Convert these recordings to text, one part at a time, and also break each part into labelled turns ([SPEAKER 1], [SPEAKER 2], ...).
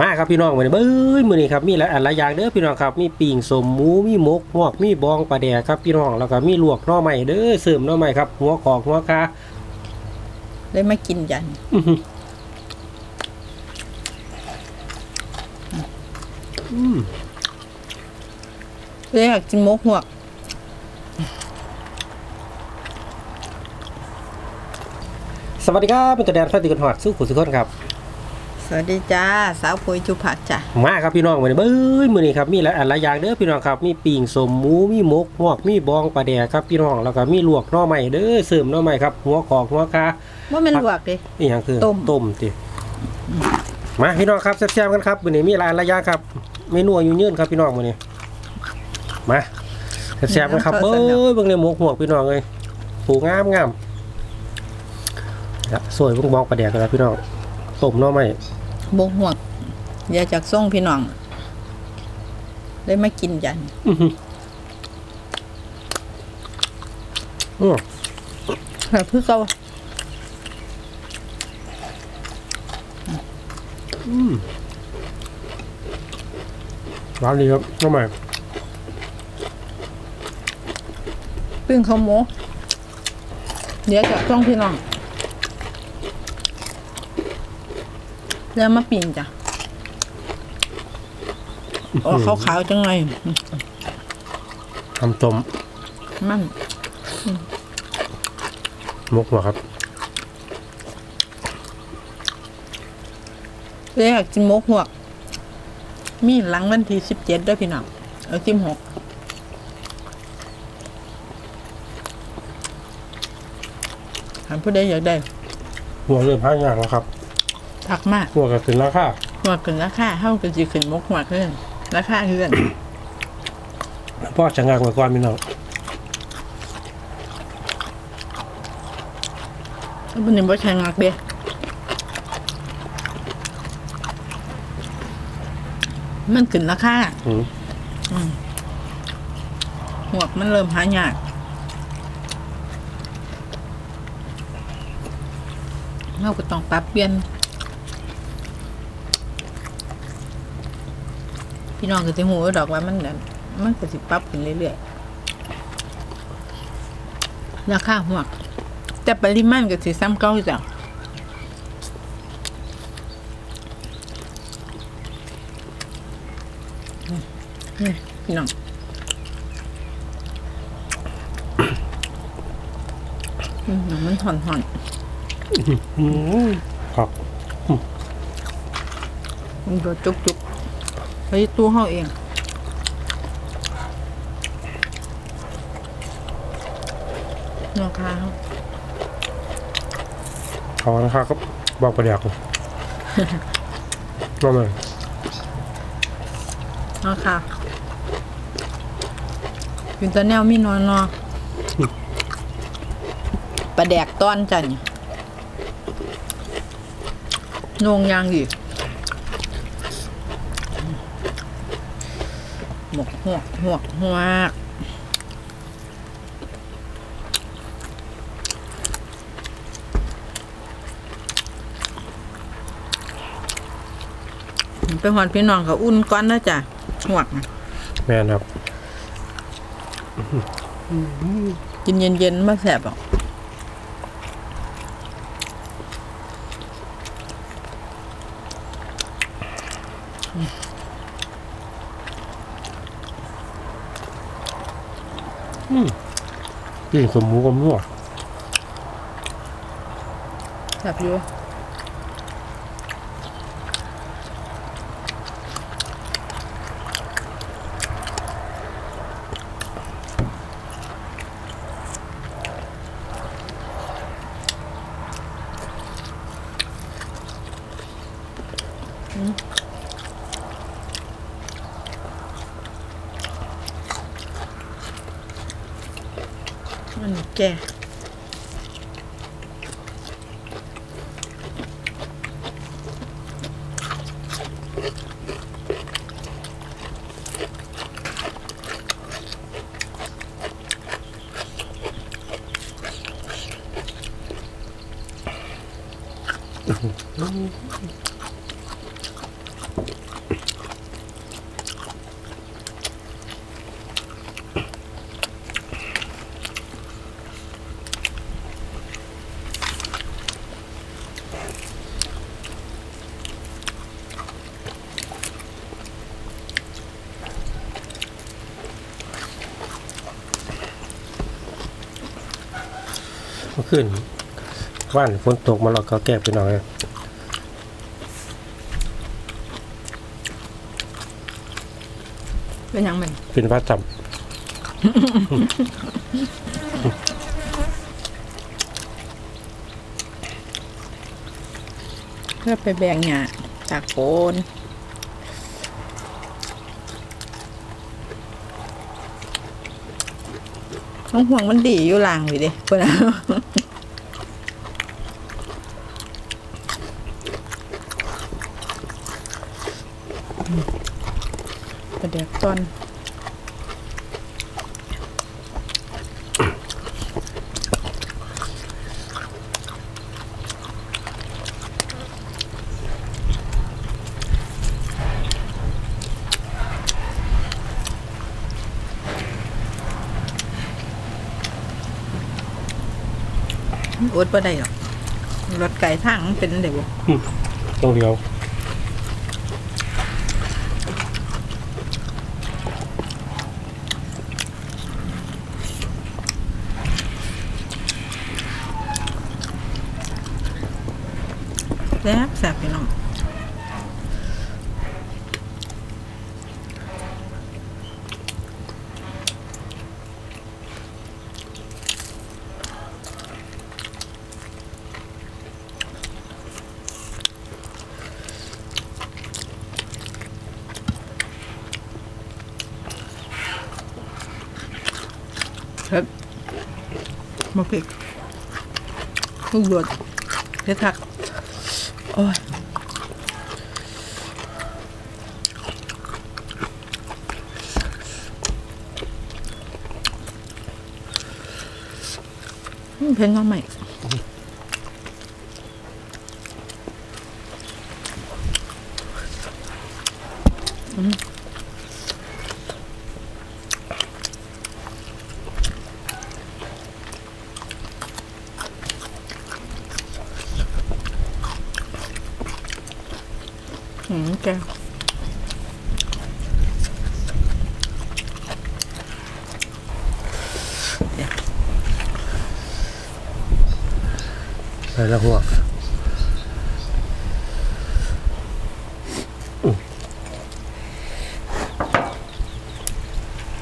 [SPEAKER 1] มาครับพี่น้องวันนี้เบ้ยมื้อนี้ครับมีหลายอันหลายอย่างเด้อพี่น้องครับมีปิ่งสมหมูมีหมกหวกมีบองปลาแดกครับพี่น้องแล้วก็มีลวกหน่อไม้เด้อเสริมหน่อไม้ครับหัวกอกหัวกา
[SPEAKER 2] เลยมากินยัน
[SPEAKER 1] อื้อหืออืม
[SPEAKER 2] เลยอยากกินหมกหวก
[SPEAKER 1] สวัสดีครับเป็นตัวแดนฟันติกันหอดสู้ขุนสุขคนครับ
[SPEAKER 2] สวัสดีจ้าสาวปุยจุผักจ้ะ
[SPEAKER 1] มาครับพี่น้องวันนี้เบ้ยมื้อนี้ครับมีหลายอันหลายอย่างเด้อพี่น้องครับมีปิ่งสมหมูมีหมกหวกมีบองปลาแดกครับพี่น้องแล้วก็มีลวกหน่อไม้เด้อเสริมหน่อไม้ครับหัวกอกหัวกา
[SPEAKER 2] ว่ามันลวกดิ
[SPEAKER 1] นี่ยังคือ
[SPEAKER 2] ต้ม
[SPEAKER 1] ต้มติมาพี่น้องครับแซ่บๆกันครับวันนี้มีหลายระยะครับเมนูอายุยืนครับพี่น้องวันนี้มาแซ่บๆกันครับเอ้ยเบิ่งในหมกหัวกพี่น้องเลยผูงามงามแล้วสวยเบิ่งบอกประเดี๋ยวกันแล้วพี่น้องต้มหน่อไม้
[SPEAKER 2] หม กหวกอย่าจากส่งพี่น้องเลยมากินยัน
[SPEAKER 1] อื้อหืออื้อ
[SPEAKER 2] แบบเพื่อเขา
[SPEAKER 1] ร้านนี้ครับหน่อไม้
[SPEAKER 2] ปิ้งข้าวหมูเดี๋ยวจากส่งพี่น้อง แล้วมาปิ้งจ้ะโอ้ขาวๆจังไง
[SPEAKER 1] ทำต้ม
[SPEAKER 2] มัน
[SPEAKER 1] หมกหัวครับ
[SPEAKER 2] เลยอยากกินหมกหวกมีหลังวันที่สิบเจ็ดด้วยพี่น้องเอาจิ้มหกถามผู้ใดอยากได้
[SPEAKER 1] หัวเริ่มห้างอย่างแล้วครับ
[SPEAKER 2] ทักมาก
[SPEAKER 1] หัวก็ขึ้นราคา
[SPEAKER 2] หัวขึ้นราคาเท่ากับจีขึ้นหมกหัวขึ้นราคาเฮือน
[SPEAKER 1] พ่อจะงานไว้ก่อนพี่น้อง
[SPEAKER 2] วันนี้บ่ใช่งักเด้มันขึ้นราคา
[SPEAKER 1] อืม
[SPEAKER 2] หัวกมันเริ่มหายากเราก็ต้องปรับเปลี่ยน พี่น้องก็สิหูดอกว่ามันนั่นมันก็สิปรับขึ้นเรื่อยๆราคาหัวกแต่ปริมาณก็สิซ้ำเก่าจ้ะอืมนี่พี่น้องอืมมันห่อนห่อน
[SPEAKER 1] อืมครับ
[SPEAKER 2] ๆมันก็จุกจุกๆ ไปตู้เฮาเองราคาเขา
[SPEAKER 1] เอาราคาก็บอกประเดี๋ยวนั่นเลย
[SPEAKER 2] ราคาเป็นตาแนวมีนอนนอปลาแดกต้อนจันเนี่ยนงยางอี หมกหวกหวกหวกไปหอดพี่น้องเขาอุ่นก้อนนะจ้ะหวก
[SPEAKER 1] แม่นครับ
[SPEAKER 2] กินเย็นๆมาแสบอะ
[SPEAKER 1] ปิ้งสมหมูกับนัว
[SPEAKER 2] แบบอยู่ มันแก่
[SPEAKER 1] อ ขึ้นว่านฝนตกมาเราก็แก้พี่น้องเลย
[SPEAKER 2] เป็นหยังมัน
[SPEAKER 1] เป็นว่าจ
[SPEAKER 2] เพื่อไปแบ่งหญ้าจากโคน น้องห่วงมันดีอยู่ล่างอยู่ดิคนนะประเดี๋ยวตอน อดบ่ได้หรอกรถไก่ทางมันเป็นเดี๋ยวำ
[SPEAKER 1] ต้องเดียว
[SPEAKER 2] แซ่บแซ่บพี่น้อง ครับมาพริกลูกหยดเพชรทักโอ้ยอืมเพลงน้องใหม่อืมอืมแก
[SPEAKER 1] ใส่ละหัวก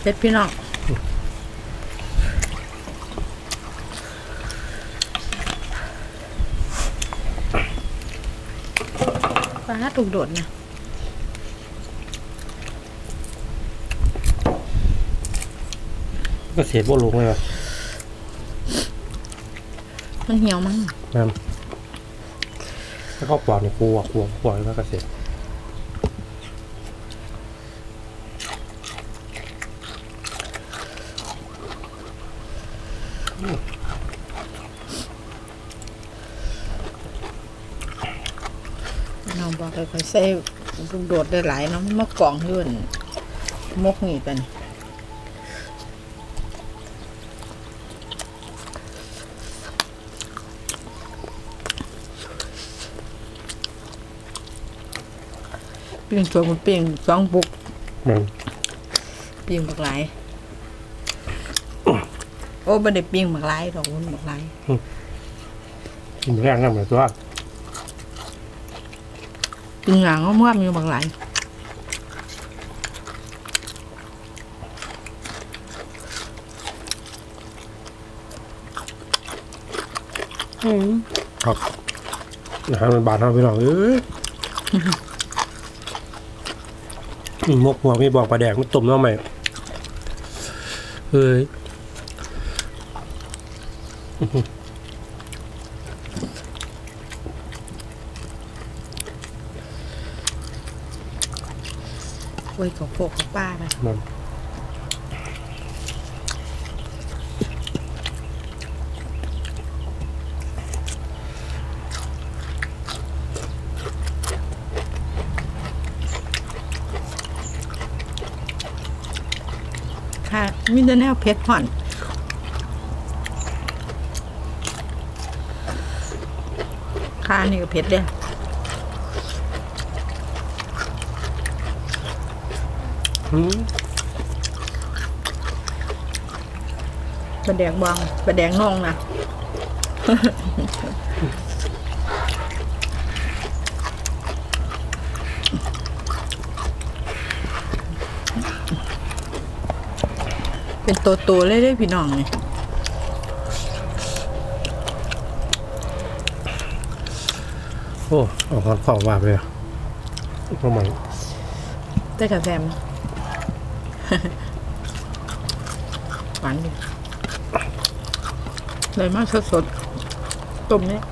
[SPEAKER 2] เพชรพี่น้องปลาถูกโดดนะ
[SPEAKER 1] ก็เสียบ่ลงเลยวะ
[SPEAKER 2] มันเหี่ยวมั้ง
[SPEAKER 1] นั่นถ้าเข้าปอดนี่กลัวกลัวกลัวแล้วก็เสีย
[SPEAKER 2] น้องบอกค่อยๆใส่ลูกโดดได้หลายเนาะมันมากองอยู่นั่นมกนี่เป็น เปลี่ยนตัวมันเปลี่ยนสองบุก
[SPEAKER 1] มัน
[SPEAKER 2] เปลี่ยนบักหลาย โอ้บ่ได้เปลี่ยนบักหลายดอกมันบักหลาย
[SPEAKER 1] กินแรงนั่นเหมือนตัว
[SPEAKER 2] กินหลังก็ม่วมอยู่บักหลาย
[SPEAKER 1] ครับนะฮะมันบาดเท่าพี่น้องเอ้ยอื มมกหัวมีบอกปลาแดกมันต้มน้ำใหม่เฮ้ย
[SPEAKER 2] ไว้กับพวกกับป้าไป
[SPEAKER 1] มั
[SPEAKER 2] มีแต่แนวเพชรผ่อนค่านี่ก็เพชรเด้
[SPEAKER 1] อืม
[SPEAKER 2] ประแดงบองประแดงนองนะ เป็นตัวตัวๆเลยได้พี่น้องนี่
[SPEAKER 1] โอ้เอาความของว่าไปเลยทำไม
[SPEAKER 2] ได้กาแฟมยหวานดีเลยมากสดๆต้มเนี่ย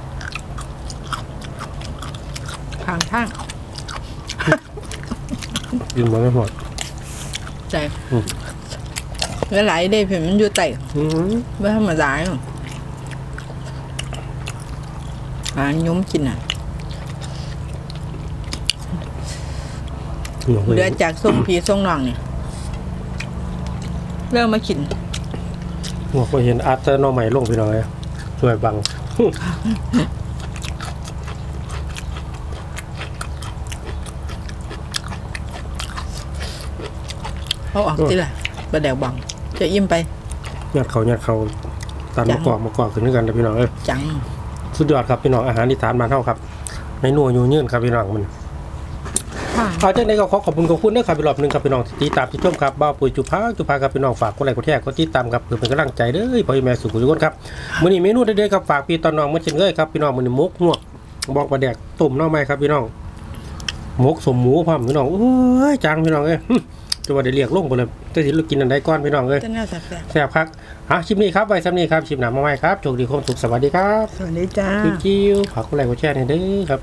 [SPEAKER 2] ทางทาง
[SPEAKER 1] กินมาไม่หมด
[SPEAKER 2] ใจ
[SPEAKER 1] อืม
[SPEAKER 2] แล้วหลายได้เพื่อนมันอยู่ไต่
[SPEAKER 1] อืม
[SPEAKER 2] ไม่ธรรมดาหรอกหายุ้มกินอะ
[SPEAKER 1] หนู
[SPEAKER 2] เหลือจากส้มพีส้มนองเนี่ยเริ่มมากิน
[SPEAKER 1] หนูก็เห็นอาร์ตน้องใหม่ลงพี่น้องเลยช่วยบัง
[SPEAKER 2] เขาออกที่ละประแดวบัง จะอิ่มไป
[SPEAKER 1] ยัดเขายัดเขาตัน
[SPEAKER 2] จั
[SPEAKER 1] มางกอกมากอกขึ้นด้วยกันนะพี่น้องเอ้ย
[SPEAKER 2] จัง
[SPEAKER 1] สุดยอดครับพี่น้องอาหารที่ทานมานเท่าครับ ในนัวยูยืนครับพี่น้องมัน
[SPEAKER 2] ค่ะ
[SPEAKER 1] เอาจากนี้ก็ขอขอบคุณขอบคุณนะครับพี่รอบหนึ่งครับพี่น้องที่ติดตามที่ชมครับบ้าวปุ๋ยจุพาจุพาครับพี่น้องฝากกดไลค์กดแชร์กดติดตามครับเพื่อเป็นกำลังใจเด้อพ่อแม่สุขุมทุกคนครับมื้อนี้เมนูเด็ดๆครับฝากพี่ตอนน้องมื้อเช่นเคยครับพี่น้องมื้อนี้หมกหวกบอกปลาแดกต้มหน้อไม้ครับพี่น้องหมกสมหมูพร้อมพี่น้องโอ้ยจางพี่น้องเอ้ยหึ จะว่าได้เรียกลงไปเลยแต่สิเรากินอันใดก่อนพี่น้องเอ้ย
[SPEAKER 2] จะน่าแซ่บ
[SPEAKER 1] แซ่บครับอะคลิปนี้ครับไว้ซ้ำนี้ครับคลิปหน้ามาใหม่ครับโชคดีความสุขสวัสดีครับ
[SPEAKER 2] ๆสวัสดีจ้า
[SPEAKER 1] จิ้วๆฝากกดไลค์กดแชร์ให้เด้อครับ